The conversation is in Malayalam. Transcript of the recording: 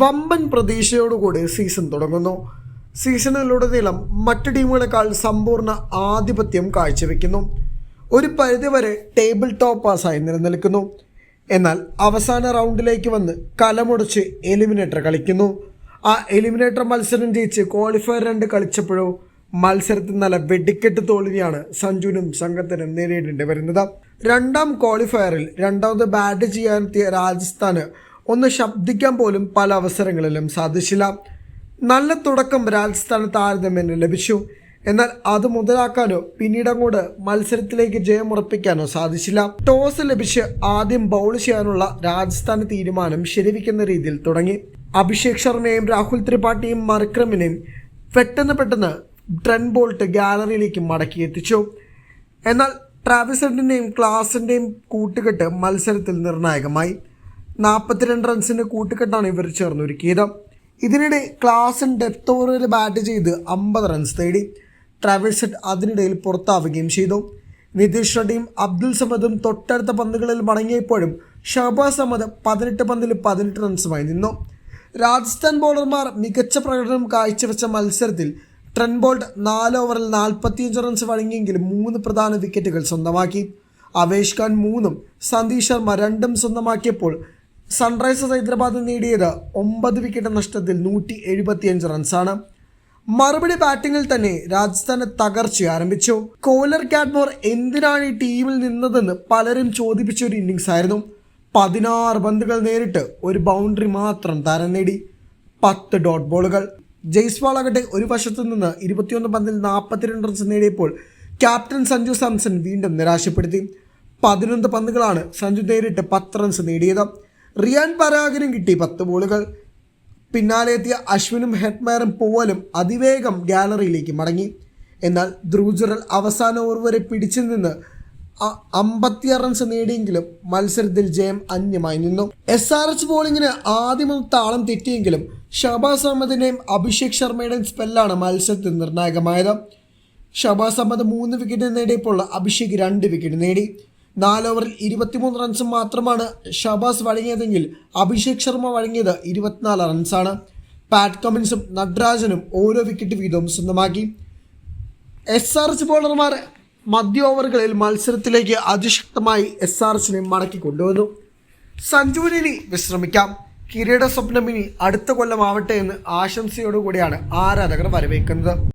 വമ്പൻ പ്രതീക്ഷയോടുകൂടി സീസൺ തുടങ്ങുന്നു. സീസണിലുടനീളം മറ്റു ടീമുകളെക്കാൾ സമ്പൂർണ ആധിപത്യം കാഴ്ചവെക്കുന്നു. ഒരു പരിധിവരെ ടേബിൾ ടോപ്പാസായി നിലനിൽക്കുന്നു. എന്നാൽ അവസാന റൗണ്ടിലേക്ക് വന്ന് കലമുടച്ച് എലിമിനേറ്റർ കളിക്കുന്നു. ആ എലിമിനേറ്റർ മത്സരം ജയിച്ച് ക്വാളിഫയർ രണ്ട് കളിച്ചപ്പോഴോ മത്സരത്തിൽ നല്ല വെടിക്കെട്ട് തോൽവിയാണ് സഞ്ജുവിനും സംഘത്തിനും നേരിടേണ്ടി വരുന്നത്. രണ്ടാം ക്വാളിഫയറിൽ രണ്ടാമത് ബാറ്റ് ചെയ്യാനെത്തിയ രാജസ്ഥാന് ഒന്ന് ശബ്ദിക്കാൻ പോലും പല അവസരങ്ങളിലും സാധിച്ചില്ല. നല്ല തുടക്കം രാജസ്ഥാന് താരതമ്യേന ലഭിച്ചു. എന്നാൽ അത് മുതലാക്കാനോ പിന്നീട് അങ്ങോട്ട് മത്സരത്തിലേക്ക് ജയമുറപ്പിക്കാനോ സാധിച്ചില്ല. ടോസ് ലഭിച്ച് ആദ്യം ബൗൾ ചെയ്യാനുള്ള രാജസ്ഥാൻ തീരുമാനം ശരിവയ്ക്കുന്ന രീതിയിൽ തുടങ്ങി. അഭിഷേക് ശർമ്മയെയും രാഹുൽ ത്രിപാഠിയും മർക്രമിനെയും പെട്ടെന്ന് പെട്ടെന്ന് ട്രെൻ ബോൾട്ട് ഗാലറിയിലേക്ക് മടക്കി എത്തിച്ചു. എന്നാൽ ട്രാവിസറിന്റെയും ക്ലാസിന്റെയും കൂട്ടുകെട്ട് മത്സരത്തിൽ നിർണായകമായി. നാൽപ്പത്തിരണ്ട് റൺസിന്റെ കൂട്ടുകെട്ടാണ് ഇവർ ചേർന്നൊരുക്കിയത്. ഇതിനിടെ ക്ലാസൻ ഡെപ്ത് ഓവറിൽ ബാറ്റ് ചെയ്ത് അമ്പത് റൺസ് നേടി ട്രാവിസഡ് അതിനിടയിൽ പുറത്താവുകയും ചെയ്തു. നിതീഷ് റെഡ്ഡിയും അബ്ദുൽ സമദും തൊട്ടടുത്ത പന്തുകളിൽ മടങ്ങിയപ്പോഴും ഷഹബാസ് അഹമ്മദ് പതിനെട്ട് പന്തിൽ പതിനെട്ട് റൺസുമായി നിന്നു. രാജസ്ഥാൻ ബോളർമാർ മികച്ച പ്രകടനം കാഴ്ചവെച്ച മത്സരത്തിൽ ട്രെൻ ബോൾട്ട് നാല് ഓവറിൽ നാൽപ്പത്തിയഞ്ച് റൺസ് വഴങ്ങിയെങ്കിലും മൂന്ന് പ്രധാന വിക്കറ്റുകൾ സ്വന്തമാക്കി. അവേഷ് ഖാൻ മൂന്നും സന്ദീപ് ശർമ്മ രണ്ടും സ്വന്തമാക്കിയപ്പോൾ സൺറൈസേഴ്സ് ഹൈദരാബാദ് നേടിയത് ഒമ്പത് വിക്കറ്റ് നഷ്ടത്തിൽ നൂറ്റി എഴുപത്തിയഞ്ച് റൺസാണ്. മറുപടി ബാറ്റിംഗിൽ തന്നെ രാജസ്ഥാന് തകർച്ച ആരംഭിച്ചു. കോലർ കാഡ്മോർ എന്തിനാണ് ഈ ടീമിൽ നിന്നതെന്ന് പലരും ചോദിപ്പിച്ച ഒരു ഇന്നിങ്സ് ആയിരുന്നു. പതിനാറ് പന്തുകൾ നേരിട്ട് ഒരു ബൗണ്ടറി മാത്രം താരം നേടി. പത്ത് ഡോട്ട് ബോളുകൾ. ജയ്സ്വാൾ ആകട്ടെ ഒരു വശത്തു നിന്ന് ഇരുപത്തിയൊന്ന് പന്തിൽ നാൽപ്പത്തിരണ്ട് റൺസ് നേടിയപ്പോൾ ക്യാപ്റ്റൻ സഞ്ജു സാംസൺ വീണ്ടും നിരാശപ്പെടുത്തി. പതിനൊന്ന് പന്തുകളാണ് സഞ്ജു നേരിട്ട് പത്ത് റൺസ് നേടിയത്. റിയാൻ പരാഗിനും കിട്ടി പത്ത് ബോളുകൾ. പിന്നാലെ എത്തിയ അശ്വിനും ഹെഡ്മയറും പോവലും അതിവേഗം ഗാലറിയിലേക്ക് മടങ്ങി. എന്നാൽ ധ്രുജറൽ അവസാന ഓവർ വരെ പിടിച്ചു നിന്ന് അമ്പത്തിയാറ് റൺസ് നേടിയെങ്കിലും മത്സരത്തിൽ ജയം അന്യമായി നിന്നു. എസ് ആർ എച്ച് ബോളിങ്ങിന് ആദ്യം താളം തെറ്റിയെങ്കിലും ഷബാസ് അഹമ്മദിന്റെയും അഭിഷേക് ശർമ്മയുടെയും സ്പെല്ലാണ് മത്സരത്തിൽ നിർണായകമായത്. ഷബാസ് അഹമ്മദ് മൂന്ന് വിക്കറ്റ് നേടിയപ്പോൾ അഭിഷേക് രണ്ട് വിക്കറ്റ് നേടി. നാല് ഓവറിൽ ഇരുപത്തിമൂന്ന് റൺസ് മാത്രമാണ് ഷബാസ് വഴങ്ങിയതെങ്കിൽ അഭിഷേക് ശർമ്മ വഴങ്ങിയത് ഇരുപത്തിനാല് റൺസാണ് പാറ്റ് കമിൻസും നട്രാജനും ഓരോ വിക്കറ്റ് വീതവും സ്വന്തമാക്കി. എസ് ആർ എച്ച് ബോളർമാർ മധ്യ ഓവറുകളിൽ മത്സരത്തിലേക്ക് അതിശക്തമായി എസ് ആർ എച്ചിനെ മടക്കി കൊണ്ടുവന്നു. സഞ്ജുവിനി വിശ്രമിക്കാം. കിരീട സ്വപ്നമിനി അടുത്ത കൊല്ലമാവട്ടെ എന്ന് ആശംസയോടുകൂടിയാണ് ആരാധകർ വരവേക്കുന്നത്